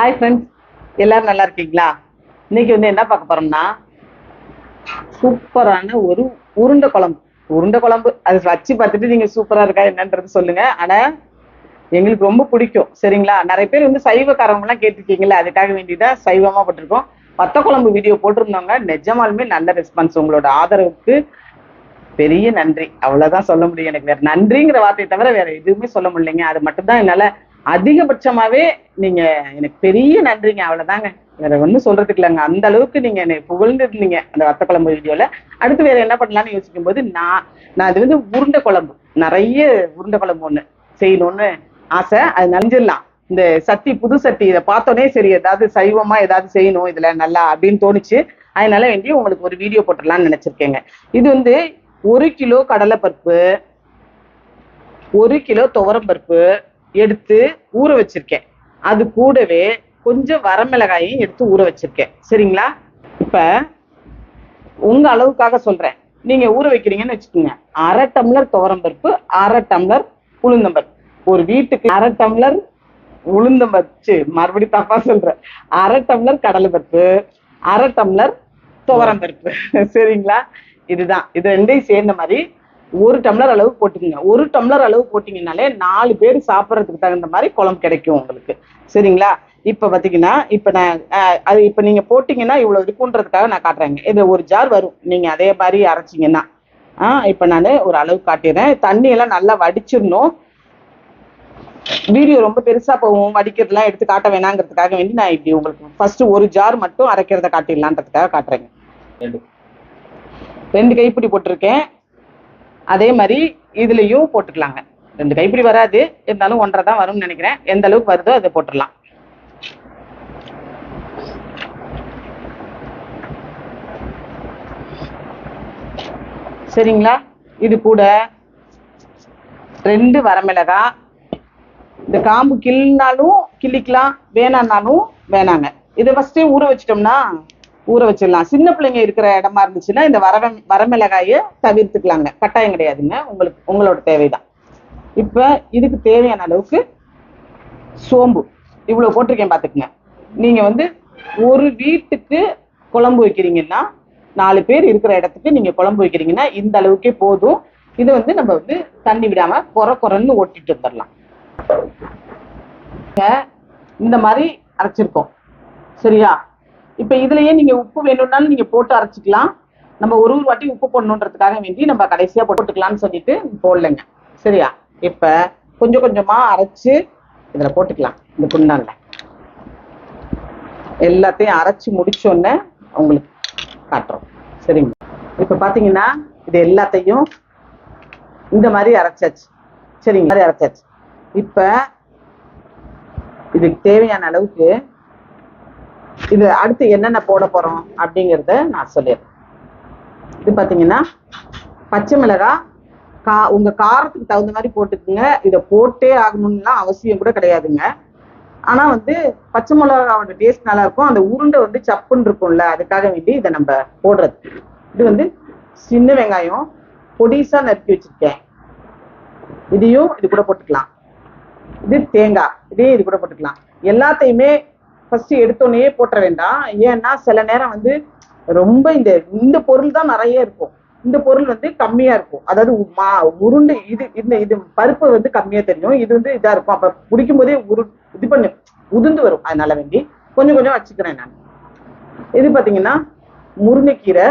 Hi friends எல்லாரும் நல்லா இருக்கீங்களா? இன்னைக்கு வந்து என்ன பார்க்க போறோம்னா சூப்பரான ஒரு உருண்டை குழம்பு. உருண்டை குழம்பு அது வச்சு பார்த்துட்டு நீங்க சூப்பரா இருக்கா என்னன்றது சொல்லுங்க. ஆனா எங்களுக்கு ரொம்ப பிடிக்கும். சரிங்களா? நிறைய பேர் வந்து சைவக்காரவங்க எல்லாம் கேட்டிருக்கீங்களா அதுக்காக வேண்டிதான் சைவமா போட்டிருக்கோம். வத்த குழம்பு வீடியோ போட்டிருந்தவங்க நிஜமாலுமே நல்ல ரெஸ்பான்ஸ் உங்களோட ஆதரவுக்கு பெரிய நன்றி. அவ்வளவுதான் சொல்ல முடியும் எனக்கு. வேற நன்றிங்கிற வார்த்தையை தவிர வேற எதுவுமே சொல்ல முடியலைங்க. அது மட்டும்தான் என்னால அதிகபட்சமாவே நீங்க எனக்கு பெரிய நன்றிங்க அவ்வளவுதாங்க. வேற ஒன்றும் சொல்றதுக்கு இல்லைங்க. அந்த அளவுக்கு நீங்க என்னை புகழ்ந்து இருந்தீங்க அந்த வத்த குழம்பு வீடியோல. அடுத்து வேற என்ன பண்ணலாம்னு யோசிக்கும் போது நான் நான் அது வந்து உருண்டை குழம்பு. நிறைய உருண்டை குழம்பு ஒண்ணு செய்யணும்னு ஆசை. அது நஞ்சிடலாம் இந்த சத்தி புது சக்தி இதை பார்த்தோன்னே சரி ஏதாவது சைவமா ஏதாவது செய்யணும் இதுல நல்லா அப்படின்னு தோணுச்சு. அதனால வேண்டி உங்களுக்கு ஒரு வீடியோ போட்டுடலாம்னு நினைச்சிருக்கேங்க. இது வந்து ஒரு கிலோ கடலைப்பருப்பு ஒரு கிலோ துவரம்பருப்பு எடுத்து ஊற வச்சிருக்கேன். அது கூடவே கொஞ்சம் வரமிளகாயும் எடுத்து ஊற வச்சிருக்கேன். சரிங்களா? இப்ப உங்க அளவுக்காக சொல்றேன். நீங்க ஊற வைக்கிறீங்கன்னு வச்சுக்கோங்க. அரை டம்ளர் துவரம்பருப்பு அரை டம்ளர் உளுந்தம்பருப்பு. ஒரு வீட்டுக்கு அரை டம்ளர் உளுந்தம்பருப்பு. மறுபடியும் தப்பா சொல்றேன். அரை டம்ளர் கடலைப்பருப்பு அரை டம்ளர் துவரம்பருப்பு. சரிங்களா? இதுதான். இது ரெண்டையும் சேர்ந்த மாதிரி ஒரு டம்ளர் அளவு போட்டுக்கோங்க ஒரு டம்ளர் அளவு போட்டீங்கனாலே நாலு பேர் சாப்பிட்றதுக்கு தகுந்த மாதிரி குழம்பு கிடைக்கும் உங்களுக்கு. சரிங்களா? இப்ப பாத்தீங்கன்னா இப்ப நான் அது இப்ப நீங்க போட்டீங்கன்னா இவ்வளவு இருக்குன்றதுக்காக நான் காட்டுறேங்க. இது ஒரு ஜார் வரும். நீங்க அதே மாதிரி அரைச்சிங்கன்னா. ஆஹ் இப்ப நான் ஒரு அளவு காட்டிடுறேன். தண்ணி எல்லாம் நல்லா வடிச்சிடணும். வீடியோ ரொம்ப பெருசா போகும் வடிக்கிறதுலாம் எடுத்து காட்ட வேணாங்கிறதுக்காக வேண்டி நான் இப்படி உங்களுக்கு ஃபர்ஸ்ட் ஒரு ஜார் மட்டும் அரைக்கிறத காட்டிடலான்றதுக்காக காட்டுறேங்க. ரெண்டு. கைப்பிடி போட்டிருக்கேன். அதே மாதிரி இதுலேயும் போட்டுக்கலாங்க. ரெண்டு கைப்பிடி வராது. இருந்தாலும் ஒன்றரை தான் வரும்னு நினைக்கிறேன். எந்த அளவுக்கு வருதோ அதை போட்டுடலாம். சரிங்களா? இது கூட ரெண்டு வரமிளகா. இந்த காம்பு கிள்னாலும் கிள்ளிக்கலாம். வேணான்னாலும் வேணாங்க. இதை ஃபஸ்ட்டே ஊற வச்சிட்டோம்னா ஊற வச்சிடலாம். சின்ன பிள்ளைங்க இருக்கிற இடமா இருந்துச்சுன்னா இந்த வர வரமிளகாயை தவிர்த்துக்கலாங்க. கட்டாயம் கிடையாதுங்க. உங்களுக்கு உங்களோட தேவைதான். இப்ப இதுக்கு தேவையான அளவுக்கு சோம்பு. இவ்வளவு போட்டிருக்கேன் பார்த்துக்குங்க நீங்க வந்து ஒரு வீட்டுக்கு குழம்பு வைக்கிறீங்கன்னா நாலு பேர் இருக்கிற இடத்துக்கு நீங்க குழம்பு வைக்கிறீங்கன்னா இந்த அளவுக்கே போதும். இது வந்து நம்ம வந்து தண்ணி விடாம குறை குறைன்னு ஓட்டிட்டு வந்துடலாம். இந்த மாதிரி அரைச்சிருக்கோம். சரியா? இப்ப இதுலயே நீங்க உப்பு வேணும்னாலும் நீங்க போட்டு அரைச்சிக்கலாம். நம்ம ஒரு ஒரு வாட்டி உப்பு போடணுன்றதுக்காக வேண்டி நம்ம கடைசியா போட்டுக்கலாம்னு சொல்லிட்டு போடலைங்க. சரியா? இப்ப கொஞ்சம் கொஞ்சமா அரைச்சு இதுல போட்டுக்கலாம் இந்த குண்டான்ல எல்லாத்தையும் அரைச்சு முடிச்சோடனே உங்களுக்கு காட்டுறோம். சரிங்க? இப்ப பாத்தீங்கன்னா இது எல்லாத்தையும் இந்த மாதிரி அரைச்சாச்சு. சரிங்க? மாதிரி அரைச்சாச்சு. இப்ப இதுக்கு தேவையான அளவுக்கு இது அடுத்து என்னென்ன போட போறோம் அப்படிங்கிறத நான் சொல்லிடுறேன். இது பாத்தீங்கன்னா பச்சை மிளகாய் கா உங்க காரத்துக்கு தகுந்த மாதிரி போட்டுக்குங்க. இதை போட்டே ஆகணும்லாம் அவசியம் கூட கிடையாதுங்க. ஆனா வந்து பச்சை மிளகாவோட டேஸ்ட் நல்லா இருக்கும். அந்த உருண்டை வந்து சப்புன்னு இருக்கும்ல அதுக்காக வேண்டி இதை நம்ம போடுறது. இது வந்து சின்ன வெங்காயம் பொடிசா நறுக்கி வச்சிருக்கேன். இதையும் இது கூட போட்டுக்கலாம். இது தேங்காய் இதையும் இது கூட போட்டுக்கலாம். எல்லாத்தையுமே ஃபர்ஸ்ட் எடுத்தோடனே போட்டுற வேண்டாம். ஏன்னா சில நேரம் வந்து ரொம்ப இந்த இந்த பொருள் தான் நிறைய இருக்கும். இந்த பொருள் வந்து கம்மியா இருக்கும். அதாவது மா உருண்டு இது இந்த இது பருப்பு வந்து கம்மியா தெரியும். இது வந்து இதா இருக்கும். அப்ப பிடிக்கும் போதே உரு இது பண்ணு உதிர்ந்து வரும். அதனால வேண்டி கொஞ்சம் கொஞ்சம் வச்சுக்கிறேன் நான். இது பாத்தீங்கன்னா முருங்கைக்கீரை.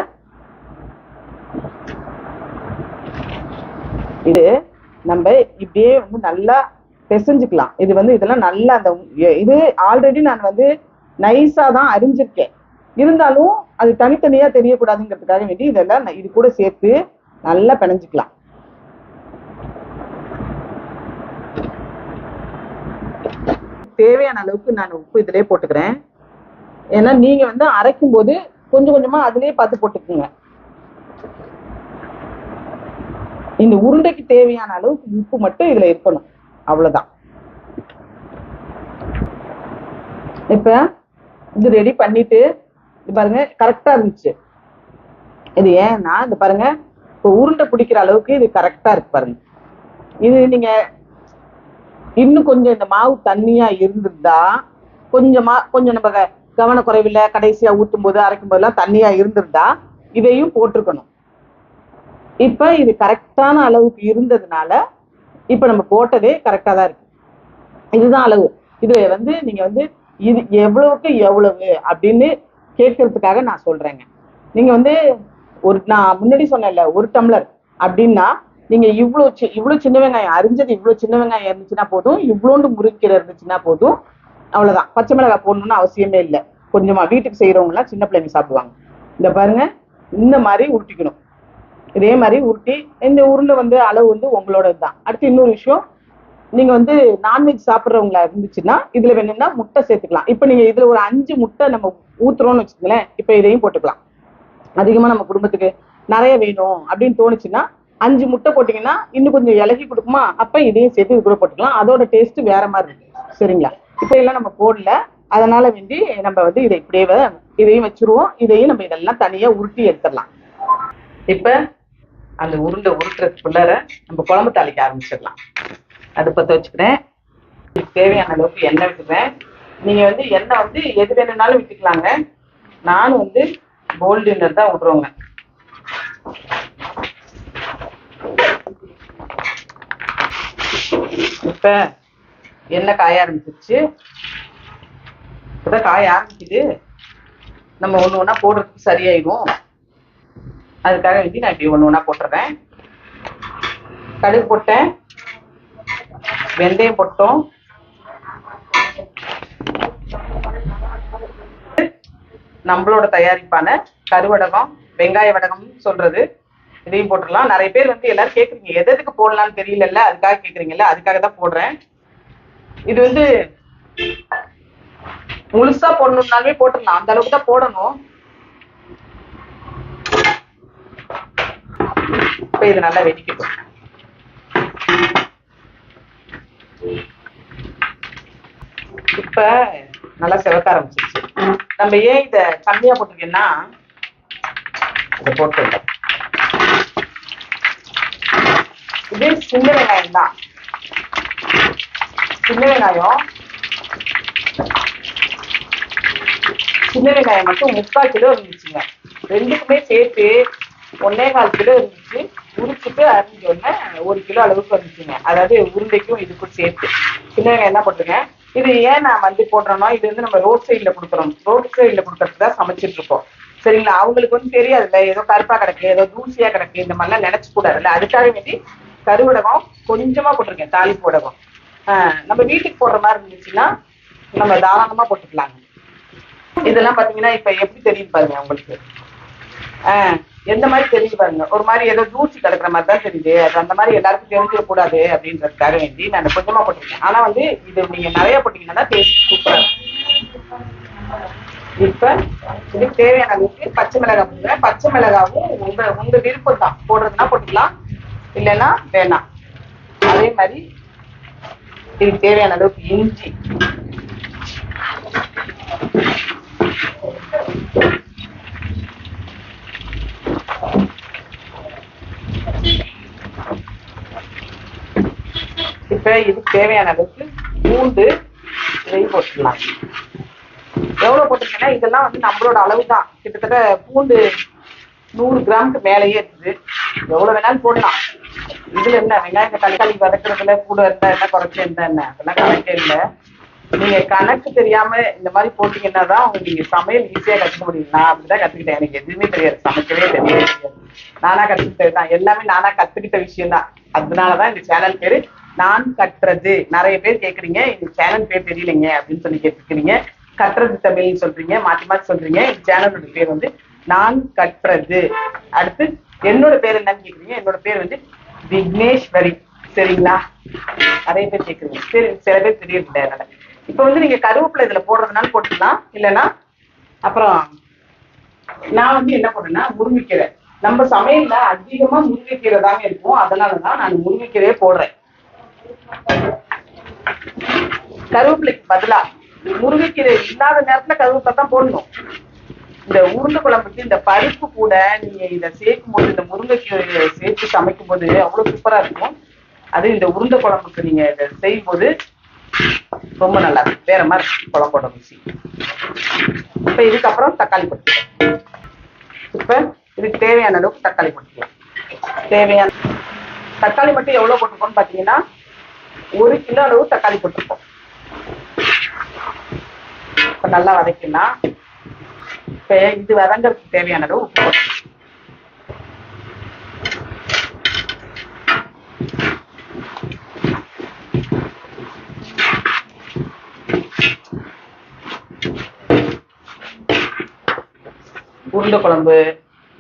இது நம்ம இப்படியே வந்து நல்லா பிசைஞ்சுக்கலாம். இது வந்து இதெல்லாம் நல்லா அந்த இது ஆல்ரெடி நான் வந்து நைஸாக தான் அரிஞ்சிருக்கேன் இருந்தாலும் அது தனித்தனியாக தெரியக்கூடாதுங்கிறதுக்காக வேண்டி இதெல்லாம் இது கூட சேர்த்து நல்லா பிணைஞ்சிக்கலாம். தேவையான அளவுக்கு நான் உப்பு இதிலே போட்டுக்கிறேன். ஏன்னா நீங்க வந்து அரைக்கும் போது கொஞ்சம் கொஞ்சமா அதிலே பார்த்து போட்டுக்குங்க. இந்த உருண்டைக்கு தேவையான அளவுக்கு உப்பு மட்டும் இதுல இருக்கணும். அவ்வளவுதான். இப்ப இது ரெடி பண்ணிட்டு இது பாருங்க கரெக்டா இருந்துச்சு. இது ஏன்னா இது பாருங்க இப்போ உருண்டை பிடிக்கிற அளவுக்கு இது கரெக்டா இருக்கு பாருங்க. இது நீங்க இன்னும் கொஞ்சம் இந்த மாவு தண்ணியா இருந்திருந்தா கொஞ்சமா கொஞ்சம் நம்ம க- கடைசியா ஊத்தும் போது அரைக்கும் போதெல்லாம் தண்ணியா இருந்திருந்தா இதையும் போட்டிருக்கணும். இப்ப இது கரெக்டான அளவுக்கு இருந்ததுனால இப்போ நம்ம போட்டதே கரெக்டாக தான் இருக்கு. இதுதான் அளவு. இதுல வந்து நீங்க வந்து இது எவ்வளவுக்கு எவ்வளவு அப்படின்னு கேட்கறதுக்காக நான் சொல்றேங்க. நீங்க வந்து ஒரு நான் முன்னாடி சொன்னேன்ல ஒரு டம்ளர் அப்படின்னா நீங்க இவ்வளோ சி- இவ்வளோ சின்ன வெங்காயம் அரிஞ்சது இவ்வளோ சின்ன வெங்காயம் இருந்துச்சுன்னா போதும் இவ்வளோண்டு முறுக்கீரை இருந்துச்சுன்னா போதும் அவ்வளோதான் பச்சை மிளகாய் போடணும்னு அவசியமே இல்லை. கொஞ்சமா வீட்டுக்கு செய்யறவங்க சின்ன பிள்ளைங்க சாப்பிடுவாங்க. இந்த பாருங்க இந்த மாதிரி உருட்டிக்கணும். இதே மாதிரி உருட்டி இந்த உருண்டை வந்து அளவு வந்து உங்களோட தான் அடுத்து இன்னொரு விஷயம் நீங்க வந்து நான்வெஜ் சாப்பிட்றவங்களா இருந்துச்சுன்னா இதுல வேணும்னா முட்டை சேர்த்துக்கலாம். இப்போ நீங்க இதுல ஒரு அஞ்சு முட்டை நம்ம ஊத்துறோம்னு வச்சுக்கோங்களேன் இப்போ இதையும் போட்டுக்கலாம். அதிகமா நம்ம குடும்பத்துக்கு நிறைய வேணும் அப்படின்னு தோணுச்சுன்னா அஞ்சு முட்டை போட்டீங்கன்னா இன்னும் கொஞ்சம் இலகி கொடுக்குமா? அப்ப இதையும் சேர்த்து இது கூட போட்டுக்கலாம். அதோட டேஸ்ட் வேற மாதிரி இருக்கு. சரிங்களா? இப்ப எல்லாம் நம்ம போடல. அதனால வேண்டி நம்ம வந்து இதை இப்படியே இதையும் வச்சிருவோம். இதையும் நம்ம இதெல்லாம் தனியா உருட்டி எடுத்துடலாம். இப்ப அந்த உருண்டை உருட்டுறதுக்குள்ளார நம்ம குழம்பு தாளிக்க ஆரம்பிச்சிடலாம். அடுப்பத்தை வச்சுக்கிறேன். இதுக்கு தேவையான அளவுக்கு எண்ணெய் விட்டுக்கிறேன். நீங்கள் வந்து எண்ணெய் வந்து எது வேணும்னாலும் விட்டுக்கலாங்க. நான் வந்து கோல்டு தான் விடுறோங்க இப்போ எண்ணெய் காய ஆரம்பிச்சிருச்சு. இப்பதான் காய ஆரம்பிக்குது. நம்ம ஒன்று ஒன்றா போடுறதுக்கு சரியாயிடும். அதுக்காக வேண்டி நான் இப்படி ஒன்று ஒன்றா போட்டுறேன். கடுகு போட்டேன். வெந்தயம் போட்டோம். நம்மளோட தயாரிப்பான கருவடகம் வெங்காய வடகம் சொல்றது. இதையும் போட்டுடலாம். நிறைய பேர் வந்து எல்லாரும் கேட்குறீங்க எது எதுக்கு போடலாம்னு தெரியலல்ல? அதுக்காக கேட்குறீங்கல்ல அதுக்காக தான் போடுறேன். இது வந்து முழுசா போடணும்னாலுமே போட்டுடலாம். அந்த அளவுக்கு தான் போடணும். இப்ப இது நல்லா வெடிக்கட்டும் இப்ப நல்லா செவக்க ஆரம்பிச்சிருச்சு. நம்ம ஏன் இத கம்மியா போட்டிருக்கேன்னா இதை போட்டு இது சின்ன வெங்காயம் தான். சின்ன வெங்காயம். சின்ன வெங்காயம் மட்டும் முக்கால் கிலோ இருந்துச்சுங்க. ரெண்டுக்குமே சேர்த்து ஒன்னே கால் கிலோ இருந்துச்சு. உரிச்சுட்டு அரிஞ்ச உடனே ஒரு கிலோ அளவுக்கு வந்துச்சுங்க. அதாவது உருண்டைக்கும் இதுக்கும் சேர்த்து. சின்ன வெங்காயம் என்ன போட்டுருங்க இது ஏன் நான் வந்து போடுறோம்னா இது வந்து நம்ம ரோட் சைடில் கொடுக்குறோம். ரோட் சைடில் கொடுக்கறதுக்கு தான் சமைச்சிட்டு இருக்கோம். சரிங்களா? அவங்களுக்கு வந்து தெரியாதுல்ல. ஏதோ கருப்பா கிடக்கு ஏதோ தூசியா கிடக்கு இந்த மாதிரிலாம் நினைச்சு கூடாதுல்ல. அதுக்காக வேண்டி கருவடகம் கொஞ்சமா போட்டிருக்கேன் தாளிப்பு வடகம். ஆஹ் நம்ம வீட்டுக்கு போடுற மாதிரி இருந்துச்சுன்னா நம்ம தாராளமா போட்டுக்கலாங்க. இதெல்லாம் பாத்தீங்கன்னா இப்ப எப்படி தெரியும் பாருங்க உங்களுக்கு. எந்த மாதிரி தெரிஞ்சு பாருங்க. ஒரு மாதிரி ஏதோ தூசி கிடக்குற மாதிரி தான் தெரியுது. அது அந்த மாதிரி எல்லாருக்கும் தெரிஞ்சிட கூடாது அப்படின்றதுக்காக வேண்டி நான் கொஞ்சமா போட்டிருக்கேன். ஆனா வந்து இது நீங்க நிறைய போட்டீங்கன்னா டேஸ்ட் சூப்பரா இப்ப இதுக்கு தேவையான அளவுக்கு பச்சை மிளகாய் போடுறேன் பச்சை மிளகாவும் உங்க உங்க விருப்பம் தான். போடுறதுன்னா போட்டுக்கலாம். இல்லைன்னா வேணாம். அதே மாதிரி இதுக்கு தேவையான அளவுக்கு இஞ்சி. இது இதுக்கு தேவையான அளவுக்கு பூண்டு இதையும் போட்டுக்கலாம். எவ்வளவு போட்டிருக்கேன்னா இதெல்லாம் வந்து நம்மளோட அளவு தான் கிட்டத்தட்ட பூண்டு நூறு கிராமுக்கு மேலேயே இருக்குது. எவ்வளவு வேணாலும் போடலாம். இதுல என்ன வெங்காயம் தக்காளி வதக்குறதுல கூட இருந்தா என்ன குறைச்சி இருந்தா என்ன? அதெல்லாம் கணக்கே இல்லை. நீங்க கணக்கு தெரியாம இந்த மாதிரி போட்டீங்கன்னா தான் நீங்க சமையல் ஈஸியா கத்துக்க முடியும் நான் அப்படிதான் கத்துக்கிட்டேன். எனக்கு எதுவுமே தெரியாது. சமைக்கவே தெரியாது. நானா கத்துக்கிட்டது தான். எல்லாமே நானா கத்துக்கிட்ட விஷயம் தான் அதனாலதான் இந்த சேனல் பேரு நான் கற்றது. நிறைய பேர் கேக்குறீங்க இந்த சேனல் பேர் தெரியலைங்க அப்படின்னு சொல்லி கேட்டுக்கிறீங்க கற்றது தமிழ்னு சொல்றீங்க மாத்தி மாத்தி சொல்றீங்க. இந்த சேனலோட பேர் வந்து நான் கற்றது. அடுத்து என்னோட பேர் என்னன்னு கேக்குறீங்க என்னோட பேர் வந்து விக்னேஸ்வரி. சரிங்களா? நிறைய பேர் கேக்குறீங்க. சரி சில பேர் தெரியல இப்ப வந்து நீங்க கருவேப்பிலை இதுல போடுறதுனால போட்டுக்கலாம். இல்லைன்னா அப்புறம் நான் வந்து என்ன பண்ணேன்னா முருங்கைக்கீரை. நம்ம சமையல்ல அதிகமா முருங்கைக்கீரை தாங்க இருக்கும். அதனாலதான் நான் முருங்கைக்கீரையே போடுறேன். கருவேப்பிலைக்கு பதிலா முருங்கைக்கீரை இல்லாத நேரத்துல கருவேப்பிலை தான் போடணும். இந்த உருண்டை குழம்புக்கு இந்த பருப்பு கூட நீங்க இதை சேர்க்கும் போது இந்த முருங்கைக்கீரையை சேர்த்து சமைக்கும் போது அவ்வளவு சூப்பரா இருக்கும். அது இந்த உருண்டை குழம்புக்கு நீங்க இதை செய்யும் போது ரொம்ப நல்லா இருக்கும். வேற மாதிரி இருக்கு குழம்போட ருசி இப்ப இதுக்கப்புறம் தக்காளி போட்டுக்கலாம் இப்ப இதுக்கு தேவையான அளவுக்கு தக்காளி போட்டுக்கலாம் தேவையான தக்காளி மட்டும் எவ்வளவு போட்டுக்கோன்னு பாத்தீங்கன்னா ஒரு கிலோ அளவு தக்காளி போட்டிருக்கோம். இப்ப நல்லா வதக்கலாம் இப்ப இது வதங்கறதுக்கு தேவையான அளவு உப்பு போட்டுக்கலாம். உருண்டை குழம்பு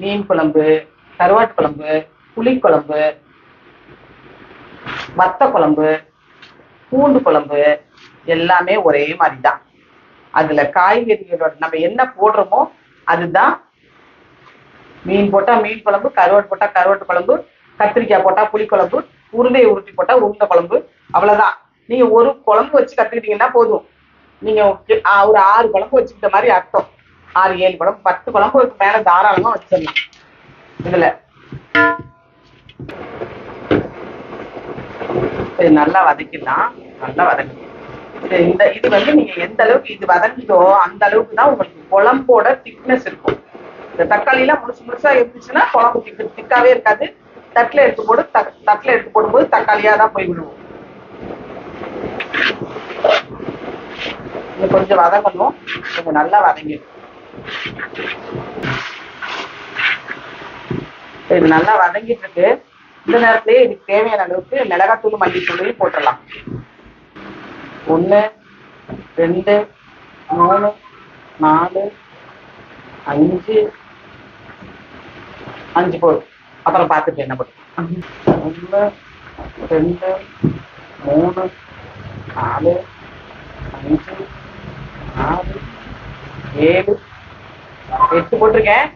மீன் குழம்பு கருவாட்டு குழம்பு புளிக்குழம்பு வத்த குழம்பு பூண்டு குழம்பு எல்லாமே ஒரே மாதிரி தான் அதுல காய்கறிகளோட நம்ம என்ன போடுறோமோ அதுதான் மீன் போட்டா மீன் குழம்பு கருவாட்டு போட்டா கருவாட்டு குழம்பு கத்திரிக்காய் போட்டா புளிக்குழம்பு உருண்டையை உருட்டி போட்டா உருண்டை குழம்பு அவ்வளவுதான். நீங்க ஒரு குழம்பு வச்சு கத்துக்கிட்டீங்கன்னா போதும். நீங்க ஒரு- ஒரு ஆறு குழம்பு வச்சுக்கிட்ட மாதிரி அர்த்தம். ஆறு ஏழு குழம்பு பத்து குழம்பு மேல தாராளமா வச்சிடலாம். இதுல இது நல்லா வதக்கிடலாம். நல்லா வதக்கணும். இது இந்த இது வந்து நீங்க எந்த அளவுக்கு இது வதங்குதோ அந்த அளவுக்கு தான் உங்களுக்கு குழம்போட திக்னஸ் இருக்கும். இந்த தக்காளி எல்லாம் முழுசு முழுசா இருந்துச்சுன்னா குழம்பு திக்கு திக்காவே இருக்காது. தட்டுல எடுத்து போடு தக்- தட்டுல எடுத்து போடும்போது தக்காளியா தான் போய் விடுவோம் இது கொஞ்சம் வதங்கணும். கொஞ்சம் நல்லா வதங்கிடும் இது நல்லா வதங்கிட்டு இருக்கு. இந்த நேரத்திலேயே இதுக்கு தேவையான அளவுக்கு மிளகாத்தூள் மல்லித்தூளையும் போட்டுடலாம். ஒன்று ரெண்டு மூணு நாலு அஞ்சு அஞ்சு போதும். அப்புறம் பார்த்துட்டு என்ன பண்ணும் ஒன்று ரெண்டு மூணு நாலு அஞ்சு ஆறு ஏழு. எட்டு போட்டிருக்கேன்.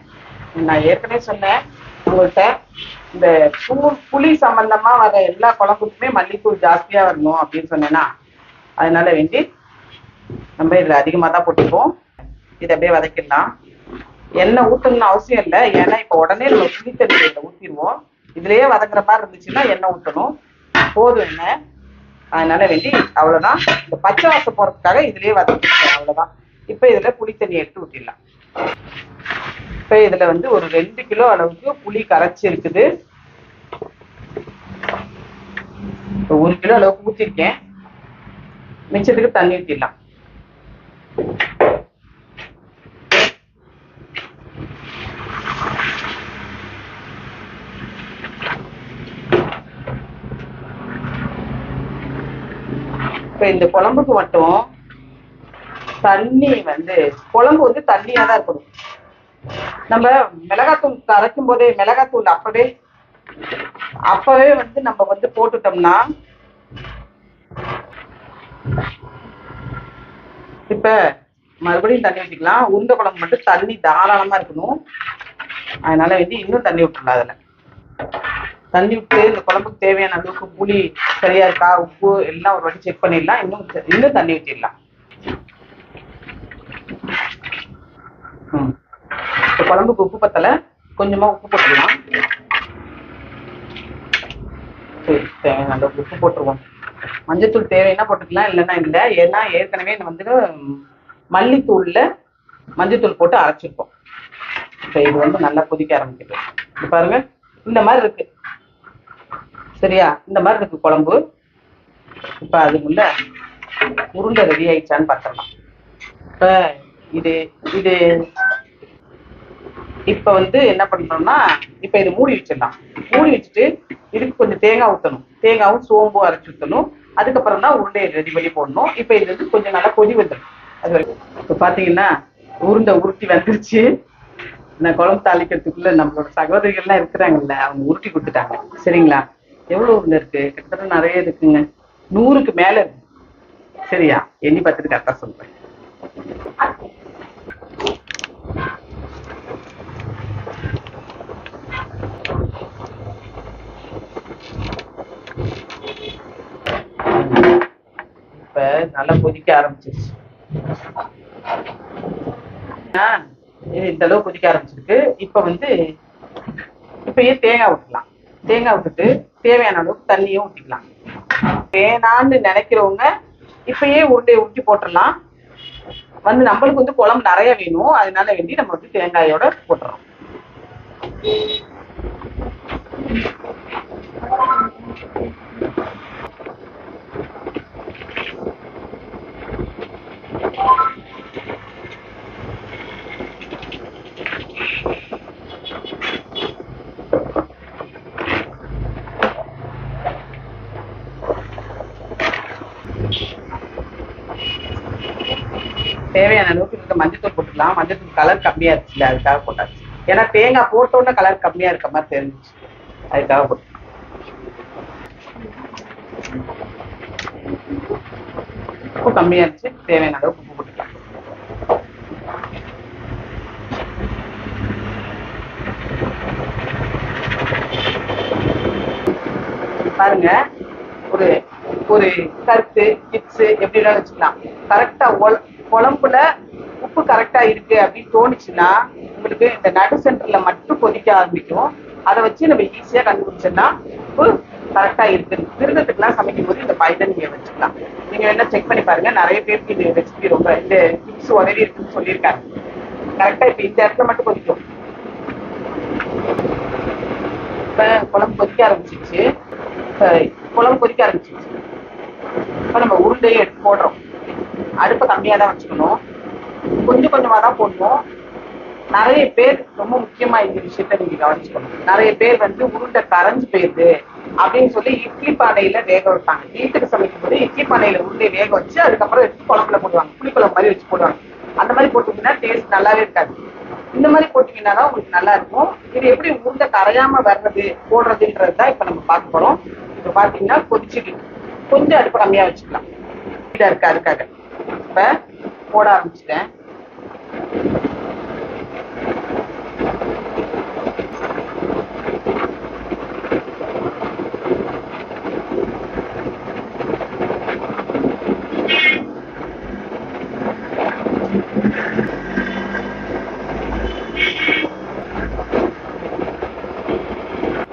நான் ஏற்கனவே சொன்னேன். உங்கள்கிட்ட இந்த பூ புளி சம்பந்தமா வர எல்லா குழம்புக்குமே மல்லிப்பூ ஜாஸ்தியா வரணும் அப்படின்னு சொன்னேன்னா அதனால வேண்டி நம்ம இதுல அதிகமா தான் போட்டுப்போம் இதை அப்படியே வதக்கிடலாம். எண்ணெய் ஊற்றணும்னு அவசியம் இல்லை. ஏன்னா இப்போ உடனே நம்ம புளி தண்ணி இதில் ஊற்றிடுவோம் இதுலயே வதங்குற மாதிரி இருந்துச்சுன்னா எண்ணெய் ஊற்றணும் போதும் எண்ணெய். அதனால வேண்டி அவ்வளவுதான். இந்த பச்சை வாசம் போறதுக்காக இதுலயே வதக்கிடுவோம் அவ்வளவுதான். இப்போ இதுல புளி தண்ணி எடுத்து ஊற்றிடலாம் இப்போ இதுல வந்து ஒரு ரெண்டு கிலோ அளவுக்கு புளி கரைச்சி இருக்குது. ஒரு கிலோ அளவுக்கு ஊற்றிருக்கேன் மிச்சத்துக்கு தண்ணி ஊற்றிடலாம் இப்போ இந்த குழம்புக்கு மட்டும் தண்ணி வந்து குழம்பு வந்து தண்ணியா தான் இருக்கணும். நம்ம மிளகாத்தூள் கரைக்கும் போதே மிளகாத்தூள் அப்பவே அப்பவே வந்து நம்ம வந்து போட்டுட்டோம்னா இப்ப மறுபடியும் தண்ணி ஊற்றிக்கலாம் உருண்டை குழம்பு மட்டும் தண்ணி தாராளமா இருக்கணும். அதனால வந்து இன்னும் தண்ணி விட்டுடலாம் அதுல. தண்ணி விட்டு இந்த குழம்புக்கு தேவையான அளவுக்கு புளி சரியா இருக்கா உப்பு எல்லாம் ஒரு வாட்டி செக் பண்ணிடலாம். இன்னும் இன்னும் தண்ணி ஊற்றிடலாம் ம். இந்த குழம்புக்கு உப்பு பத்தல கொஞ்சமா உப்பு போட்டுக்கலாம். சரி தேவையான அளவுக்கு உப்பு போட்டுருவோம். மஞ்சத்தூள் தேவைன்னா போட்டுக்கலாம் இல்லைன்னா இல்லை. ஏன்னா ஏற்கனவே வந்துட்டு வந்து மல்லித்தூள்ல மஞ்சத்தூள் போட்டு அரைச்சிருப்போம் இப்போ இது வந்து நல்லா கொதிக்க ஆரம்பிக்குது. இது பாருங்க இந்த மாதிரி இருக்கு. சரியா? இந்த மாதிரி இருக்கு குழம்பு. இப்ப அதுக்குள்ள உருண்டை ரெடி ஆயிடுச்சான்னு பார்த்துடலாம். இப்ப இது இது இப்ப வந்து என்ன பண்ணணும்னா இப்ப இது மூடி வச்சிடலாம். மூடி வச்சுட்டு இதுக்கு கொஞ்சம் தேங்காய் ஊத்தணும். தேங்காவும் சோம்பும் அரைச்சு ஊற்றணும் அதுக்கப்புறம் தான் உருண்டையை ரெடி பண்ணி போடணும். இப்ப இது வந்து கொஞ்சம் நல்லா கொதி வந்துடும். அது வரைக்கும். இப்ப பாத்தீங்கன்னா உருண்டை உருட்டி வந்துருச்சு. நான் குழம்பு தாளிக்கிறதுக்குள்ள நம்மளோட சகோதரிகள்லாம் இருக்கிறாங்கல்ல அவங்க உருட்டி கொடுத்துட்டாங்க. சரிங்களா? எவ்வளவு உருண்டை இருக்கு? கிட்டத்தட்ட நிறைய இருக்குங்க. நூறுக்கு மேல இருக்கு. சரியா? எண்ணி பார்த்துட்டு கரெக்டா சொல்றேன். இப்ப நல்லா கொதிக்க ஆரம்பிச்சிருச்சு. இது இந்த அளவு கொதிக்க ஆரம்பிச்சிருக்கு. இப்ப வந்து இப்பயே தேங்காய் விட்டுலாம் தேங்காய் விட்டுட்டு தேவையான அளவுக்கு தண்ணியும் ஊற்றிக்கலாம் வேணான்னு நினைக்கிறவங்க இப்பயே உருண்டையை ஊட்டி போட்டுடலாம். வந்து நம்மளுக்கு வந்து குழம்பு நிறைய வேணும். அதனால வேண்டி நம்ம வந்து தேங்காயோட போட்டுறோம். தேவையான அளவுக்கு இதுக்கு மஞ்சத்தூள் போட்டுக்கலாம். மஞ்சத்தூள் கலர் கம்மியா இருந்துச்சு அதுக்காக போட்டாச்சு. ஏன்னா தேங்காய் போட்டோன்னு கலர் கம்மியா இருக்க மாதிரி தெரிஞ்சிச்சு. அதுக்காக போட்டு உப்பு கம்மியா இருந்துச்சு. தேவையான அளவுக்கு உப்பு போட்டுக்கலாம். பாருங்க. ஒரு ஒரு கருத்து சிப்ஸ் எப்படி வச்சுக்கலாம். கரெக்டா குழம்புல உப்பு கரெக்டா இருக்கு அப்படின்னு தோணுச்சுன்னா உங்களுக்கு இந்த நடு சென்டர்ல மட்டும் கொதிக்க ஆரம்பிக்கும். அதை வச்சு நம்ம ஈஸியா கண்டுபிடிச்சோம்னா கரெக்டா இருக்கு. விருதத்துக்குலாம் சமைக்கும் போது இந்த பாய்தான் நீங்க வச்சுக்கலாம். நீங்க வேணா செக் பண்ணி பாருங்க. நிறைய பேருக்கு இந்த ரெசிபி ரொம்ப இந்த டிப்ஸ் உதவி இருக்குன்னு சொல்லியிருக்காங்க. கரெக்டா இப்ப இந்த இடத்துல மட்டும் கொதிக்கும். இப்ப குழம்பு கொதிக்க ஆரம்பிச்சிச்சு இப்ப குழம்பு கொதிக்க ஆரம்பிச்சிச்சு இப்ப நம்ம உருண்டையை எடுத்து போடுறோம். அடுப்பை கம்மியா தான் வச்சுக்கணும். கொஞ்சம் கொஞ்சமா தான் போடணும். நிறைய பேர் ரொம்ப முக்கியமா இந்த விஷயத்த நீங்க கவனிச்சுக்கணும். நிறைய பேர் வந்து உருண்டை கரைஞ்சு போயிருது அப்படின்னு சொல்லி இட்லி பானையில வேக வைப்பாங்க. வீட்டுக்கு சமைக்கும் போது இட்லி பானையில உருண்டை வேக வச்சு அதுக்கப்புறம் எடுத்து குழம்புல போடுவாங்க. புளிக்குழம்பு மாதிரி வச்சு போடுவாங்க. அந்த மாதிரி போட்டீங்கன்னா டேஸ்ட் நல்லாவே இருக்காது. இந்த மாதிரி போட்டீங்கன்னா தான் உங்களுக்கு நல்லா இருக்கும். இது எப்படி உருண்டை கரையாம வர்றது போடுறதுன்றது தான் இப்ப நம்ம பார்க்க போறோம். இப்ப பாத்தீங்கன்னா கொதிச்சுட்டு கொஞ்சம் அடுப்பு கம்மியா வச்சுக்கலாம். இதா இருக்கா அதுக்காக. இப்ப போட ஆரம்பிச்சிட்டேன்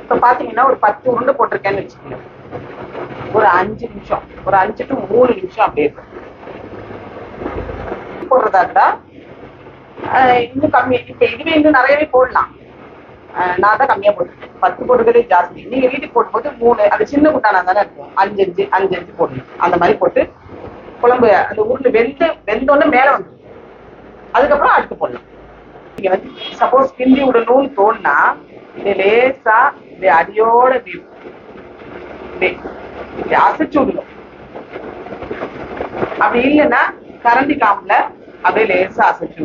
இப்ப பாத்தீங்கன்னா ஒரு பத்து உருண்டை போட்டிருக்கேன்னு வச்சுக்கோங்க. ஒரு அஞ்சு நிமிஷம். ஒரு அஞ்சு டு மூணு நிமிஷம் அப்படியே இருக்கும். போடுறதா இருந்தா இன்னும் கம்மி. இப்ப இதுவே இன்னும் நிறையவே போடலாம். நான் தான் கம்மியா போட்டுருக்கேன். பத்து போடுறதே ஜாஸ்தி. நீங்க வீட்டுக்கு போடும்போது மூணு அது சின்ன குண்டானா தானே இருக்கும். அஞ்சு அஞ்சு அஞ்சு அஞ்சு போடணும். அந்த மாதிரி போட்டு குழம்பு அந்த உருண்டு வெந்து வெந்தோடனே மேல வந்து அதுக்கப்புறம் அடுத்து போடலாம். நீங்க வந்து சப்போஸ் கிண்டி விடணும்னு தோணுனா இது லேசா இது அடியோட இப்படி இப்படி அசைச்சு விடணும். அப்படி இல்லைன்னா கரண்டி காம்புல அப்படியே லேசா அசைச்சு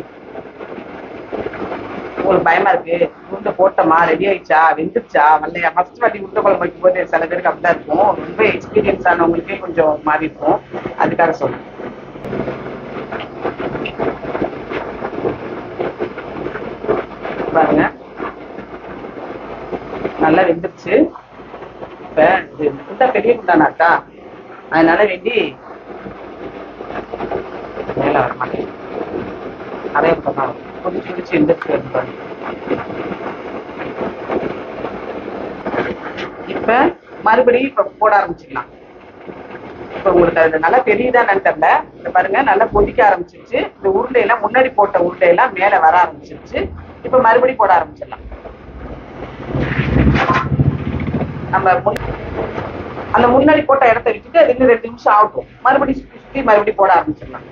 உங்களுக்கு பயமா இருக்கு? உருண்டை போட்டோமா? ரெடி ஆயிடுச்சா? வெந்துருச்சா? வரலையா? ஃபர்ஸ்ட் வாட்டி உருண்டை குழம்பு வைக்கும் போது சில பேருக்கு அப்படிதான் இருக்கும். ரொம்ப எக்ஸ்பீரியன்ஸ் ஆனவங்களுக்கே கொஞ்சம் மாறி இருக்கும். அதுக்காக சொல்லுங்க பாருங்க. நல்லா வெந்துருச்சு. இப்ப இது இந்த பெரிய குண்டானாக்கா அதனால வேண்டி மேல வர மாட்டேன். நிறைய பண்ணலாம் குடிச்சு குடிச்சு எந்திரிச்சு வருது இப்ப மறுபடியும் இப்ப போட ஆரம்பிச்சிடலாம் இப்ப உங்களுக்கு அது நல்லா தெரியுதான்னு தெரியல. இந்த பாருங்க நல்லா கொதிக்க ஆரம்பிச்சிருச்சு. இந்த உருண்டையெல்லாம் முன்னாடி போட்ட உருண்டையெல்லாம் மேல வர ஆரம்பிச்சிருச்சு. இப்ப மறுபடியும் போட ஆரம்பிச்சிடலாம். நம்ம அந்த முன்னாடி போட்ட இடத்த விட்டுட்டு அது இன்னும் ரெண்டு நிமிஷம் ஆகட்டும். மறுபடியும் சுத்தி சுத்தி மறுபடியும் போட ஆரம்பிச்சிடலாம்.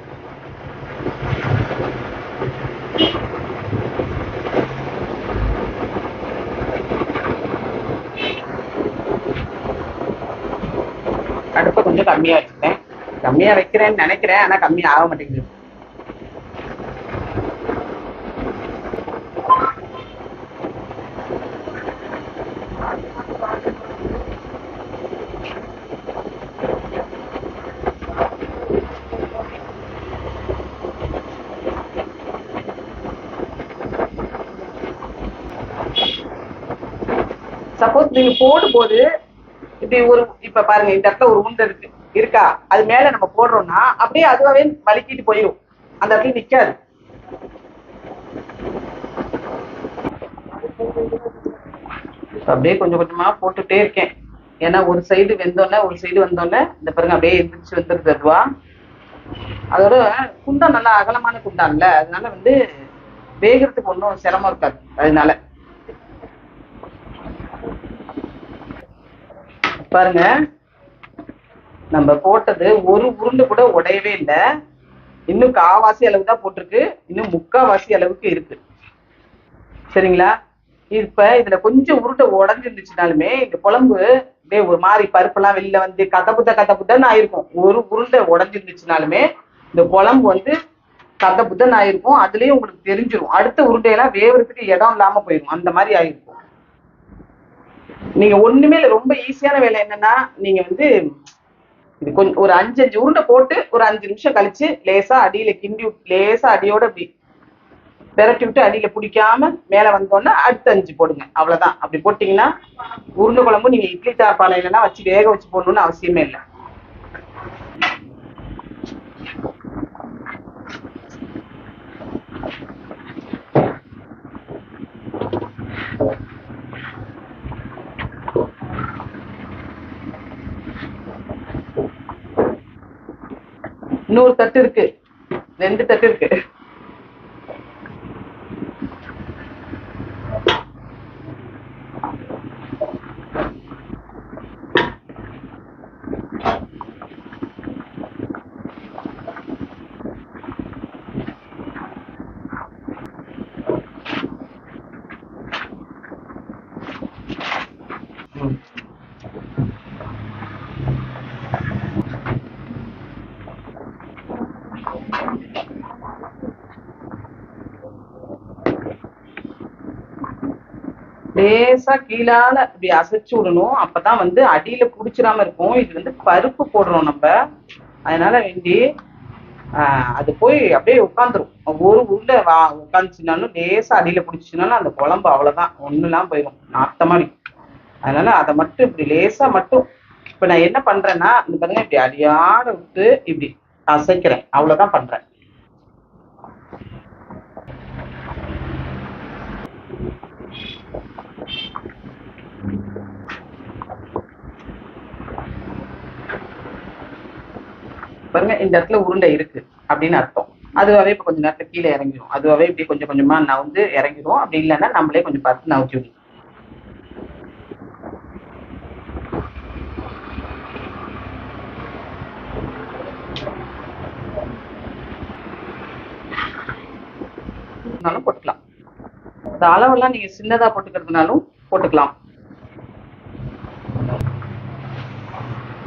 அடுப்பை கொஞ்சம் கம்மியா வச்சுட்டேன் கம்மியா வைக்கிறேன்னு நினைக்கிறேன் ஆனா கம்மியா ஆக மாட்டேங்குது. சப்போஸ் நீங்க போடும்போது இப்படி ஒரு இப்ப பாருங்க இந்த இடத்துல ஒரு உருண்டை இருக்கு. இருக்கா? அது மேல நம்ம போடுறோம்னா அப்படியே அதுவாவே வலிக்கிட்டு போயிடும் அந்த இடத்துல நிக்காது. அப்படியே கொஞ்சம் கொஞ்சமா போட்டுட்டே இருக்கேன். ஏன்னா ஒரு சைடு வெந்தோடனே ஒரு சைடு வந்தோடனே இந்த பாருங்க அப்படியே எந்திரிச்சு வந்துருது அதுவா? அதோட குண்டம் நல்லா அகலமான குண்டான்ல அதனால வந்து வேகிறதுக்கு ஒன்றும் சிரமம் இருக்காது. அதனால. பாருங்க. நம்ம போட்டது ஒரு உருண்டை கூட உடையவே இல்லை. இன்னும் காவாசி அளவு தான் போட்டிருக்கு. இன்னும் முக்காவாசி அளவுக்கு இருக்கு. சரிங்களா? இப்ப இதுல கொஞ்சம் உருண்டை உடஞ்சிருந்துச்சுனாலுமே இந்த குழம்பு அப்படியே ஒரு மாதிரி பருப்பெல்லாம் வெளியில வந்து கதப்புத்த கதப்புத்தன்னு ஆயிருக்கும். ஒரு உருண்டை உடஞ்சிருந்துச்சுனாலுமே இந்த குழம்பு வந்து கதப்புத்தன்னு ஆயிருக்கும். அதுலயும் உங்களுக்கு தெரிஞ்சிரும். அடுத்த உருண்டையெல்லாம் வேவறதுக்கு இடம் இல்லாம போயிடும் அந்த மாதிரி ஆயிருக்கும். நீங்க ஒண்ணுமே இல்லை ரொம்ப ஈஸியான வேலை என்னன்னா நீங்க வந்து இது கொஞ்சம் ஒரு அஞ்சு அஞ்சு உருண்டை போட்டு ஒரு அஞ்சு நிமிஷம் கழிச்சு லேசா அடியில கிண்டி விட்டு லேசா அடியோட அப்படி விரட்டி விட்டு அடியில பிடிக்காம மேல வந்தோன்னா அடுத்த அஞ்சு போடுங்க. அவ்வளவுதான். அப்படி போட்டீங்கன்னா உருண்டை குழம்பு நீங்க இட்லி தாப்பாலையிலலாம் வச்சு வேக வச்சு போடணும்னு அவசியமே இல்லை. இன்னொரு தட்டு இருக்கு. ரெண்டு தட்டு இருக்கு ம். லேசா கீழால இப்படி அசைச்சு விடணும். அப்பதான் வந்து அடியில புடிச்சிடாம இருக்கும். இது வந்து பருப்பு போடுறோம் நம்ம. அதனால வேண்டி ஆஹ் அது போய் அப்படியே உட்காந்துரும். ஒரு உள்ள வா உட்காந்துச்சுனாலும் லேசா அடியில பிடிச்சிச்சுனாலும் அந்த குழம்பு அவ்வளவுதான். ஒண்ணுலாம் போயிடும் நாத்தமா அதனால அதை மட்டும் இப்படி லேசா மட்டும் இப்ப நான் என்ன பண்றேன்னா இந்த பாருங்க இப்படி அடியாட விட்டு இப்படி அசைக்கிறேன். அவ்வளவுதான் பண்றேன். பாருங்க இந்த இடத்துல உருண்டை இருக்கு அப்படின்னு அர்த்தம். அதுவாகவே இப்போ கொஞ்சம் நேரத்தில் கீழே இறங்கிடும் அதுவாகவே இப்படி கொஞ்சம் கொஞ்சமா வந்து இறங்கிடும் அப்படி இல்லைன்னா நம்மளே கொஞ்சம் பார்த்து நவுத்தி விடணும். போட்டுக்கலாம். இந்த அளவெல்லாம் நீங்க சின்னதா போட்டுக்கிறதுனாலும் போட்டுக்கலாம்.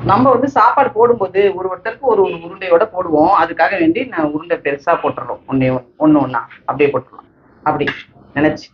நம்ம வந்து சாப்பாடு போடும்போது ஒரு ஒருத்தருக்கு ஒரு ஒரு உருண்டையோட போடுவோம். அதுக்காக வேண்டி நான் உருண்டை பெருசா போட்டுறோம் ஒன்னே ஒன்னு ஒண்ணு. அப்படியே போட்டுடலாம் அப்படி. நினைச்சு.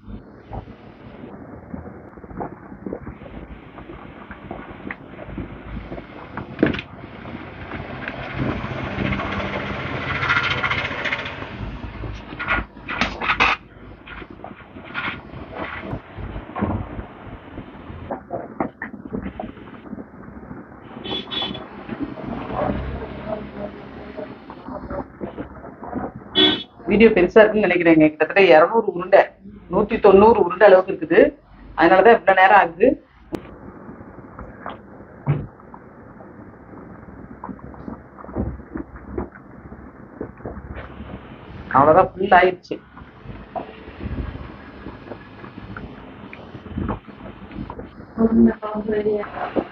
வீடியோ பெருசா இருக்குன்னு நினைக்கிறேங்க கிட்டத்தட்ட இருநூறு உருண்டை. நூத்தி தொண்ணூறு உருண்டை அளவுக்கு இருக்குது. அதனாலதான் இவ்வளவு நேரம் ஆகுது. அவ்வளவுதான் ஃபுல் ஆயிடுச்சு. இதுக்கு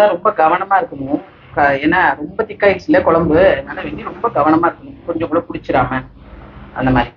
தான் ரொம்ப கவனமா இருக்கணும். ஏன்னா ரொம்ப திக்காயிடுச்சுல குழம்பு. அதனால வேண்டி ரொம்ப கவனமா இருக்கணும். கொஞ்சம் கூட பிடிச்சிடாம அந்த மாதிரி.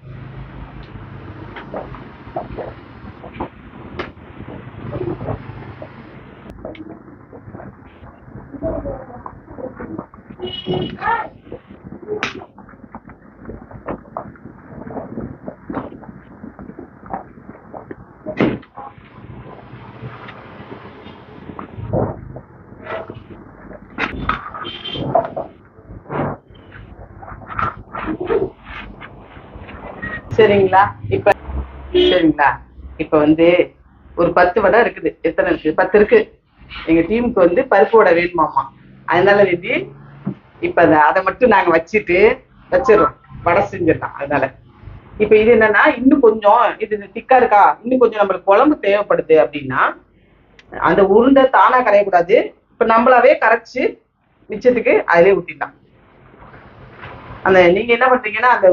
சரிங்களா? இப்ப சரிங்களா? இப்ப வந்து ஒரு பத்து வடை இருக்குது. எத்தனை இருக்கு பத்து இருக்கு. எங்க டீமுக்கு வந்து பருப்பு வடை வேணுமாமா அதனால வேண்டி இப்ப அந்த அதை மட்டும் நாங்க வச்சுட்டு வச்சிடறோம். வடை செஞ்சிடலாம் அதனால. இப்ப இது என்னன்னா இன்னும் கொஞ்சம் இது திக்கா இருக்கா? இன்னும் கொஞ்சம் நம்மளுக்கு குழம்பு தேவைப்படுது அப்படின்னா அந்த உருண்டை தானா கரையக்கூடாது. இப்ப நம்மளாவே கரைச்சு மிச்சத்துக்கு அதிலே ஊத்திடலாம். அந்த நீங்க என்ன பண்றீங்கன்னா அந்த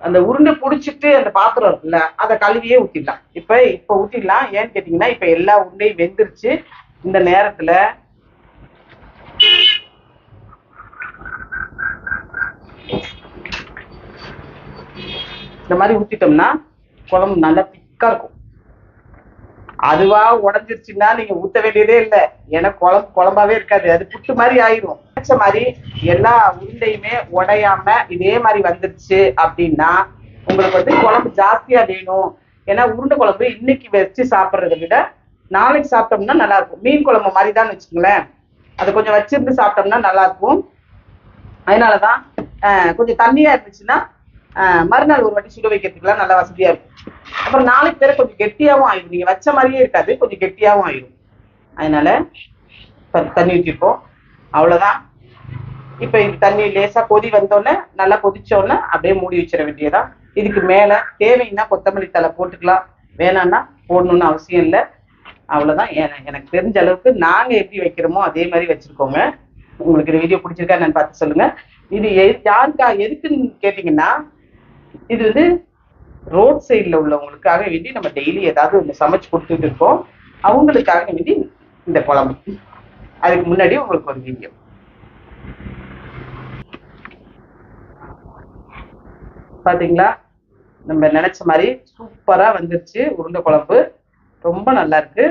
அந்த உருண்டை புடிச்சிட்டு அந்த பாத்திரம் இருக்குல்ல அதை கழுவியே ஊத்திடலாம். இப்ப இப்ப ஊத்திடலாம். ஏன்னு கேட்டீங்கன்னா இப்ப எல்லா உருண்டையும் வெந்துருச்சு. இந்த நேரத்துல இந்த மாதிரி ஊத்திட்டோம்னா குழம்பு நல்லா திக்கா இருக்கும். அதுவா உடஞ்சிருச்சுன்னா நீங்க ஊத்த வேண்டியதே இல்லை. ஏன்னா குழம்பு குழம்பாவே இருக்காது. அது புட்டு மாதிரி ஆயிரும். நினைச்ச மாதிரி எல்லா உருண்டையுமே உடையாம இதே மாதிரி வந்துருச்சு அப்படின்னா உங்களுக்கு வந்து குழம்பு ஜாஸ்தியா வேணும். ஏன்னா உருண்டை குழம்பு இன்னைக்கு வச்சு சாப்பிட்றதை விட நாளைக்கு சாப்பிட்டோம்னா நல்லா இருக்கும். மீன் குழம்பு மாதிரி தான் வச்சுக்கோங்களேன். அது கொஞ்சம் வச்சிருந்து சாப்பிட்டோம்னா நல்லா இருக்கும். அதனாலதான் ஆஹ், கொஞ்சம் தண்ணியா இருந்துச்சுன்னா ஆஹ், மறுநாள் ஒரு வாட்டி சுட வைக்கிறதுக்குலாம் நல்லா வசதியா இருக்கும். அப்புறம் நாளைக்கு பேர் கொஞ்சம் கெட்டியாவும் ஆயிடும் நீங்க வச்ச மாதிரியே இருக்காது. கொஞ்சம் கெட்டியாவும் ஆயிடும் அதனால தண்ணி ஊற்றிருக்கோம் அவ்வளவுதான். இப்ப இது தண்ணி லேசா கொதி வந்தோடனே நல்லா கொதிச்சோடனே அப்படியே மூடி வச்சிட வேண்டியதான் இதுக்கு மேல தேவைன்னா கொத்தமல்லி தலை போட்டுக்கலாம். வேணாம்னா போடணும்னு அவசியம் இல்லை. அவ்வளவுதான். எனக்கு தெரிஞ்ச அளவுக்கு நாங்க எப்படி வைக்கிறோமோ அதே மாதிரி வச்சிருக்கோங்க. உங்களுக்கு இந்த வீடியோ பிடிச்சிருக்கா நான் பார்த்து சொல்லுங்க. இது எ- யாருக்கா எதுக்குன்னு கேட்டீங்கன்னா இது வந்து ரோட் சைடில் உள்ளவங்களுக்காக வேண்டி நம்ம டெய்லி ஏதாவது ஒன்று சமைச்சு கொடுத்துட்டு இருக்கோம். அவங்களுக்காக வேண்டி இந்த குழம்பு. அதுக்கு முன்னாடி உங்களுக்கு ஒரு வீடியோ பாத்தீங்களா? நம்ம நினைச்ச மாதிரி சூப்பரா வந்துருச்சு. உருண்டை குழம்பு. ரொம்ப நல்லா இருக்கு.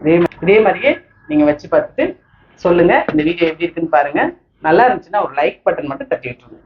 இதே இதே மாதிரியே நீங்க வச்சு பார்த்துட்டு சொல்லுங்க. இந்த வீடியோ எப்படி இருக்குன்னு பாருங்க. நல்லா இருந்துச்சுன்னா ஒரு லைக் பட்டன் மட்டும் தட்டி விட்டுருங்க.